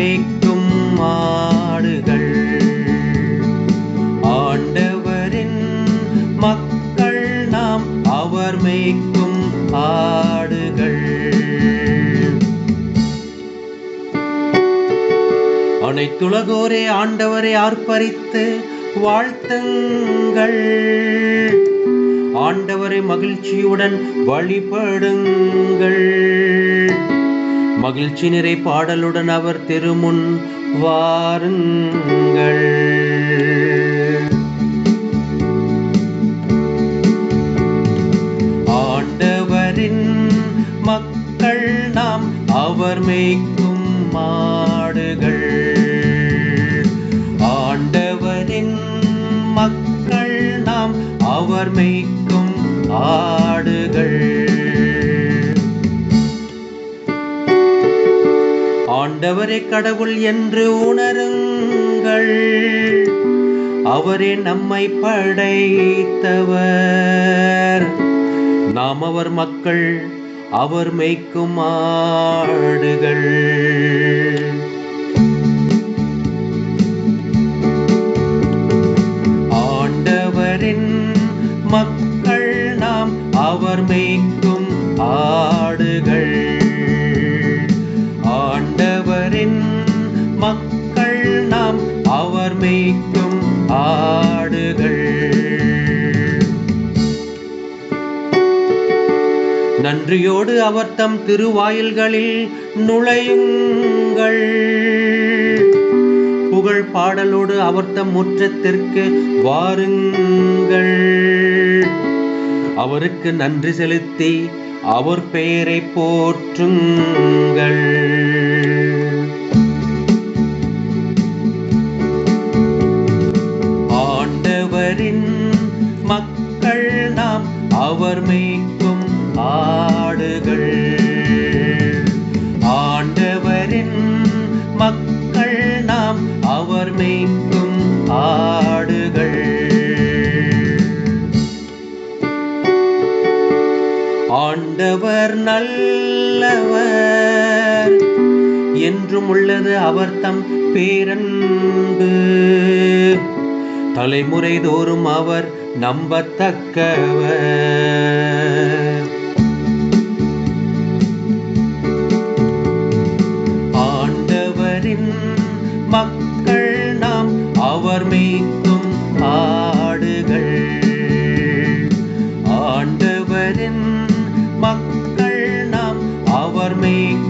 மேய்க்கும் மாடுகள். ஆண்டவரின் மக்கள் நாம் அவர் மேய்க்கும் ஆடுகள். அனைத்துலகோரே ஆண்டவரை ஆர்ப்பரித்து வாழ்த்துங்கள். ஆண்டவரை மகிழ்ச்சியுடன் வழிபடுங்கள். மகிழ்ச்சி நிறை பாடலுடன் அவர் திருமுன் வாருங்கள். ஆண்டவரின் மக்கள் நாம் அவர் மேய்க்கும் மாடுகள். ஆண்டவரின் மக்கள் நாம் அவர் மேய்க்கும் ஆடுகள். ஆண்டவரே கடவுள் என்று உணருங்கள். அவரே நம்மை படைத்தவர். நாம் அவர் மக்கள் அவர் மேய்க்கும் ஆடுகள். ஆண்டவரின் மக்கள் நாம் அவர் மேய்க்கும் ஆடுகள். ஆண்டவரின் மக்கள் நாம் அவர் மேய்க்கும் ஆடுகள். நன்றியோடு அவர் தம் திருவாயில்களில் நுழையுங்கள். புகழ் பாடலோடு அவர் தம் முற்றத்திற்கு வாருங்கள். அவருக்கு நன்றி செலுத்தி அவர் பெயரை போற்றுங்கள். மக்கள் நாம் அவர் மேய்க்கும் ஆடுகள். ஆண்டவரின் மக்கள் நாம் அவர் மேய்க்கும் ஆடுகள். ஆண்டவர் நல்லவர் என்றும் உள்ளது அவர் தம் பேரன்பு. தலைமுறை தோறும் அவர் நம்பத்தக்கவர். ஆண்டவரின் மக்கள் நாம் அவர் மேய்க்கும் ஆடுகள். ஆண்டவரின் மக்கள் நாம் அவர் மேய்க்கும்